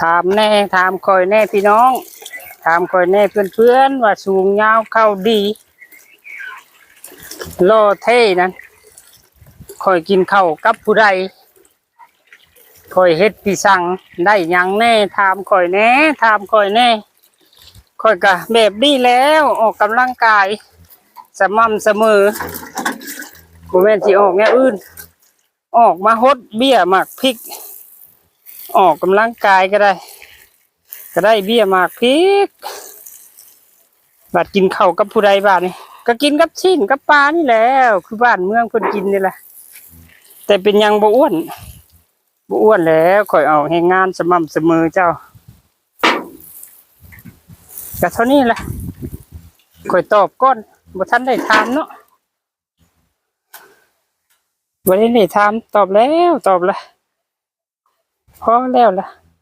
ถามแน่ถามคอยแน่พี่น้อง ถามคอยแน่เพื่อนๆว่าสูงยาวเข้าดีโลเท่นั้นคอยกินข้าวกับผู้ใดคอยเฮ็ดพี่สั่งได้ยังแน่ถามคอยแน่ถามคอยแน่คอยกะแบบนี้แล้วออกกำลังกาย สม่ำเสมอบ่แม่นสิออกแนวอื่น ออกมาฮดเบี้ยหมากพริก ออกกำลังกายก็ได้ ก็ได้เบี้ยมากพริกบาดกินเข้ากับผู้ใดบ้านนี่ก็กินกับชิ้นกับปลานี่แล้ว คือบ้านเมืองคนกินนี่แหละ แต่เป็นยังบ่อ้วนบ่อ้วนแล้วคอยเอาให้งานสม่ำเสมอเจ้าก็เท่านี้แหละคอยตอบก้อนบ่ทันได้ถามเนาะบ่ได้ได้ถามตอบแล้วตอบแล้ว พอแล้วล่ะ